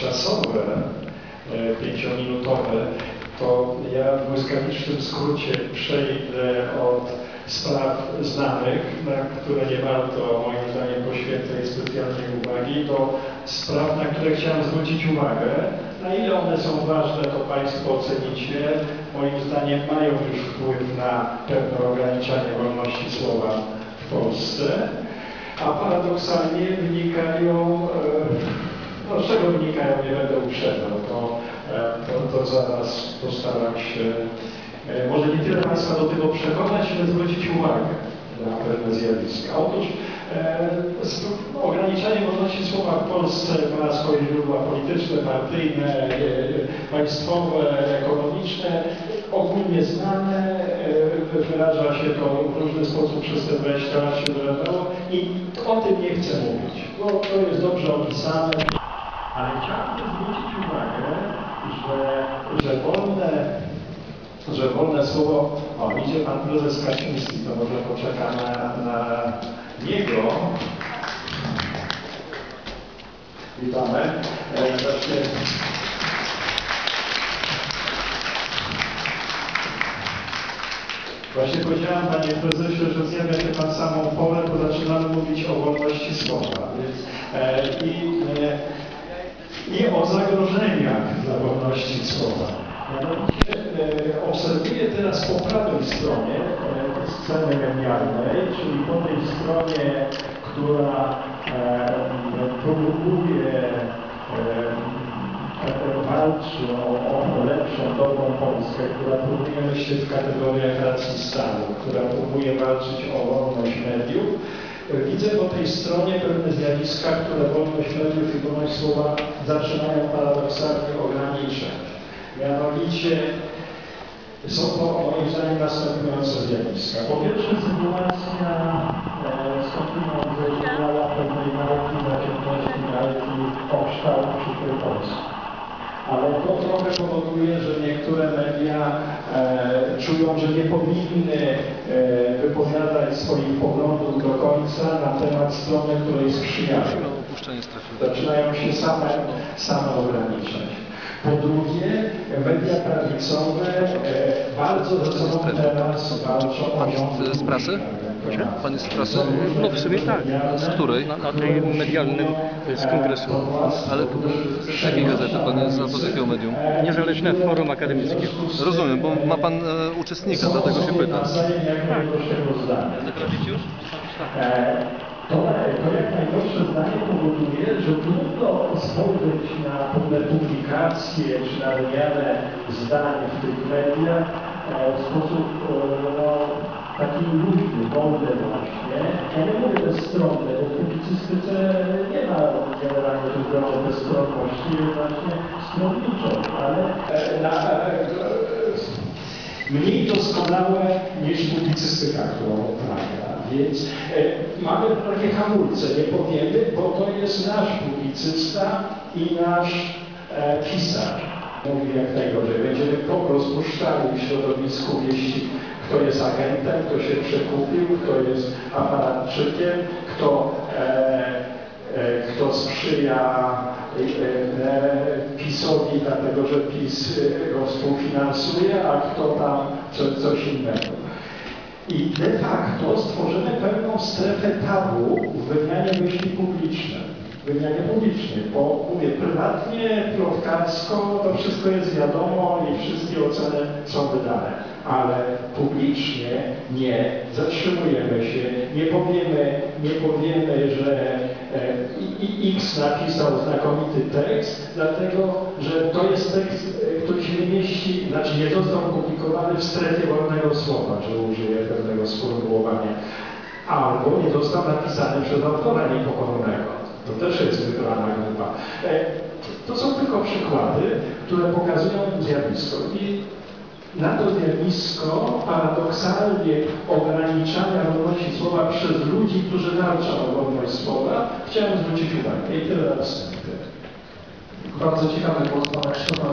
czasowe, e, pięciominutowe, to ja w błyskawicznym skrócie przejdę od spraw znanych, na które nie warto moim zdaniem poświęcać specjalnej uwagi, do spraw, na które chciałem zwrócić uwagę. Na ile one są ważne, to Państwo ocenicie. Moim zdaniem mają już wpływ na pewne ograniczanie wolności słowa w Polsce, a paradoksalnie wynikają, e, no z czego wynikają, nie będę uprzedzał, to, e, to, to zaraz postaram się e, może nie tyle Państwa do tego przekonać, ale zwrócić uwagę na pewne zjawiska. Otóż e, sp- ograniczanie wolności słowa w Polsce ma swoje źródła polityczne, partyjne, e, e, państwowe, ekonomiczne, ogólnie znane, e, wyraża się to w różny sposób przez te 20 lat się wyrażało i o tym nie chcę mówić, bo to jest dobrze opisane. Ale chciałbym zwrócić uwagę, że, że wolne że wolne słowo, o idzie pan prezes Kaczyński, to może poczeka na, na niego. Witamy. E, Właśnie, powiedziałem panie prezesie, że zjawia się pan samą porę, bo zaczynamy mówić o wolności słowa. Więc, e, i, e, o zagrożeniach dla wolności słowa. Mianowicie e, obserwuję teraz po prawej stronie e, sceny medialnej, czyli po tej stronie, która e, produkuje, e, walczy o, o lepszą, dobrą Polskę, która próbuje myśleć w kategoriach racji stanu, która próbuje walczyć o wolność mediów. Widzę po tej stronie pewne zjawiska, które wolność mediów i wolność słowa zaczynają paradoksalnie ograniczać. Mianowicie są to moim zdaniem następujące zjawiska. Po pierwsze sytuacja e, skądinąd zaistniała pewnej nauki na ciągłości nauki o kształt przyszłej Polski. Ale to trochę powoduje, że niektóre media e, czują, że nie powinny e, wypowiadać swoich poglądów końca na temat strony, której sprzyjają. Zaczynają się same, same ograniczać. Po drugie, media prawicowe e, bardzo ze sobą teraz walczą o z prasy? Pan jest z prasy? No w sumie tak. Z której? Na, na tej medialnym e, z kongresu. Ale z jakiej gazety pan jest? A z jakiego medium? Niezależne Forum Akademickie. Rozumiem, bo ma pan e, uczestnika, dlatego się pytam. Najgorszego zdania. już? E, To, to jak najgorsze zdanie powoduje, że trudno spojrzeć na pewne publikacje czy na wymianę zdań w tych mediach w sposób no, taki luźny, wolny właśnie. Ja nie mówię bezstronny, bo w publicystyce nie ma generalnie rzecz bezstronności, właśnie stronniczą, ale e, na, mniej doskonałe niż publicystyka, którą uprawia. Więc e, mamy takie hamulce, nie powiemy, bo to jest nasz publicysta i nasz e, pisarz. Mówi jak najgorzej. Będziemy kogo rozpuszczali w środowisku wieści, kto jest agentem, kto się przekupił, kto jest aparatczykiem, kto, e, e, kto sprzyja e, e, PiSowi, dlatego że PiS e, go współfinansuje, a kto tam co, coś innego. I de facto stworzymy pewną strefę tabu w wymianie myśli publicznej. W wymianie publicznej, bo mówię, prywatnie, plotkarsko, to wszystko jest wiadomo i wszystkie oceny są wydane. Ale publicznie nie zatrzymujemy się, nie powiemy, nie powiemy, że e, X napisał znakomity tekst, dlatego że to jest tekst, e, który się nie mieści, znaczy nie został opublikowany w strefie wolnego słowa, że użyję pewnego sformułowania, albo nie został napisany przez autora niepokornego. To też jest wybrana grupa. E, To są tylko przykłady, które pokazują zjawisko. I na to zjawisko paradoksalnie ograniczania wolności słowa przez ludzi, którzy walczą o wolność słowa, chciałem zwrócić uwagę. I tyle na wstępie. Bardzo pana Krzysztofa